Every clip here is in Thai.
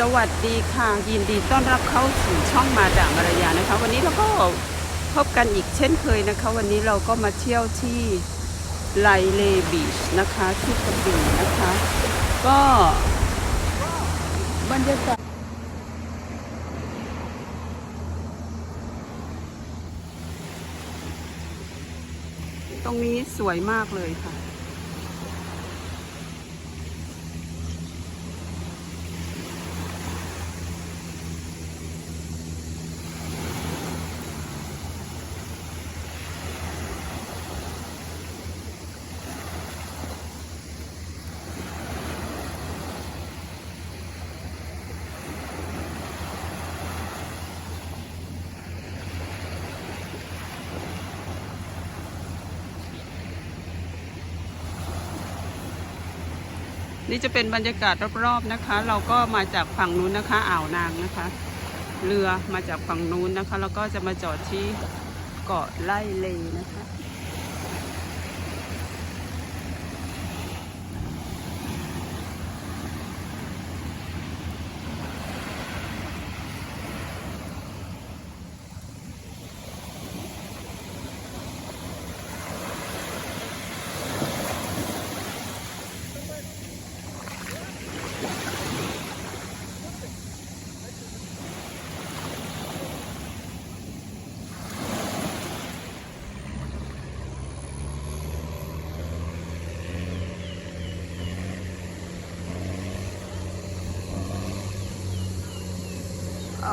สวัสดีค่ะ ยินดีต้อนรับเข้าสู่ช่องมาดามมารยานะคะ วันนี้เราก็พบกันอีกเช่นเคยนะคะ วันนี้เราก็มาเที่ยวที่ไลเลบีชนะคะที่กระบี่นะคะ ก็บรรยากาศตรงนี้สวยมากเลยค่ะ นี่จะเป็นบรรยากาศรอบๆนะคะ เราก็มาจากฝั่งนู้นนะคะอ่าวนางนะคะ เรือมาจากฝั่งนู้นนะคะ แล้วก็จะมาจอดที่เกาะไล่เลนะคะ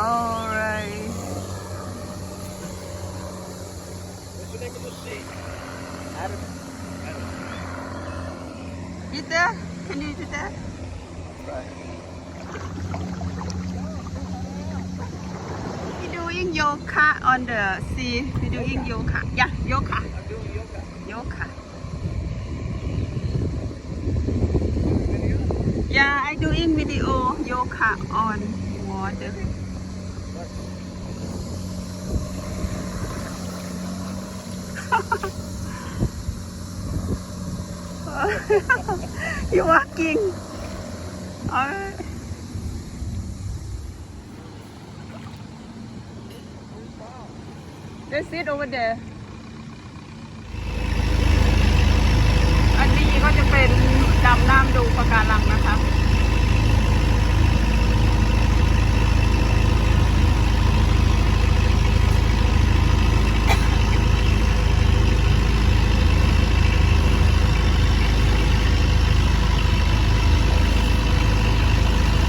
Alright. What's the name of the sea? Adam. Adam. Peter, can you do that? Right. We doing yoga on the sea. We doing yoga. Yeah, yoga. I'm doing yoga. Yoga. Yeah, I doing video yoga on water. You walking. Alright. Let's sit over there. อันนี้ก็จะเป็นดำน้ำดูปะการังนะคะ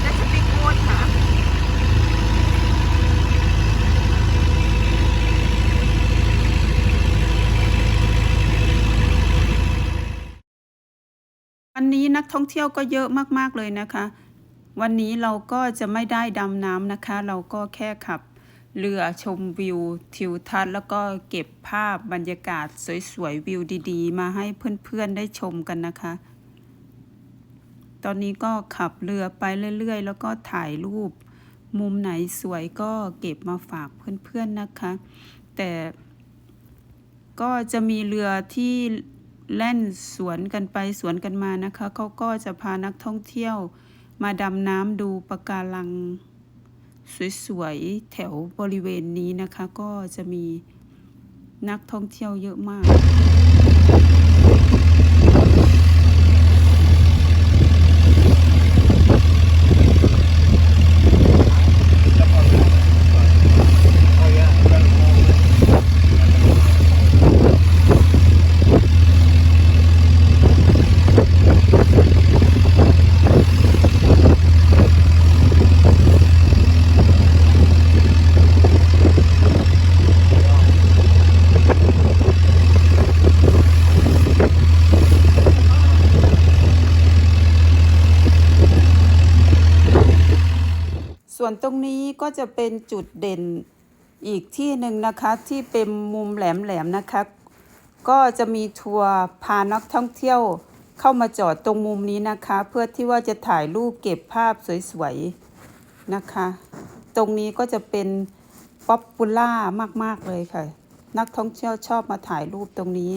That's a big water. วั นี้นักท่องเที่ยวก็เยอะมากๆเลยนะคะ วันนี้เราก็จะไม่ได้ดำน้ำนะคะ เราก็แค่ขับเรือชมวิวทิวทัศน์แล้วก็เก็บภาพบรรยากาศสวยๆวิวดีๆ มาให้เพื่อนๆได้ชมกันนะคะ ตอนนี้ก็ขับเรือไปเรื่อยๆ แล้วก็ถ่ายรูป มุมไหนสวยก็เก็บมาฝากเพื่อนๆนะคะ แต่ก็จะมีเรือที่ แล่นสวนกันไปสวนกันมานะคะเขาก็จะพานักท่องเที่ยวมาดำน้ำดูปะการัง สวยๆแถวบริเวณนี้นะคะ ก็จะมีนักท่องเที่ยวเยอะมาก ส่วนตรงนี้ก็จะเป็นจุดเด่นอีกที่หนึ่งนะคะที่เป็นมุมแหลมๆนะคะ ก็จะมีทัวร์พานักท่องเที่ยวเข้ามาจอดตรงมุมนี้นะคะ เพื่อที่ว่าจะถ่ายรูปเก็บภาพสวยๆนะคะ ตรงนี้ก็จะเป็นป๊อปปูล่ามากๆเลยค่ะ นักท่องเที่ยวชอบมาถ่ายรูปตรงนี้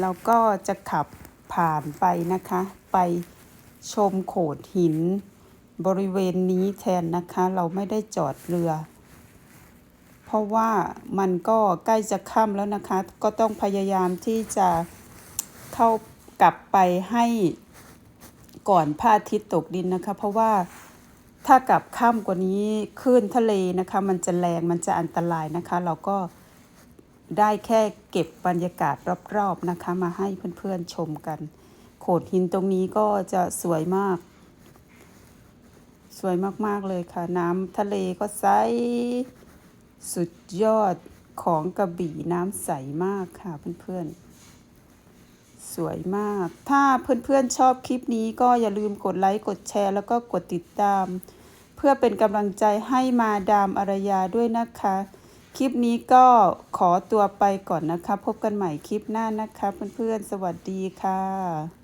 เราก็จะขับผ่านไปนะคะ ไปชมโขดหิน บริเวณนี้แทนนะคะ เราไม่ได้จอดเรือ เพราะว่ามันก็ใกล้จะค่ำแล้วนะคะ ก็ต้องพยายามที่จะเข้ากลับไปให้ก่อนพระอาทิตย์ตกดินนะคะ เพราะว่าถ้ากลับค่ำกว่านี้คลื่นทะเลนะคะ มันจะแรงมันจะอันตรายนะคะ เราก็ได้แค่เก็บบรรยากาศรอบๆนะคะ มาให้เพื่อนๆชมกัน โขดหินตรงนี้ก็จะสวยมาก สวยมาก ๆ เลยค่ะ น้ำทะเลก็ใส สุดยอดของกระบี่น้ำใสมากค่ะเพื่อนๆ สวยมาก ถ้าเพื่อนๆชอบคลิปนี้ก็อย่าลืมกดไลค์ กดแชร์ แล้วก็กดติดตาม เพื่อเป็นกำลังใจให้มาดามอารยาด้วยนะคะ คลิปนี้ก็ขอตัวไปก่อนนะคะ พบกันใหม่คลิปหน้านะคะ เพื่อนๆ สวัสดีค่ะ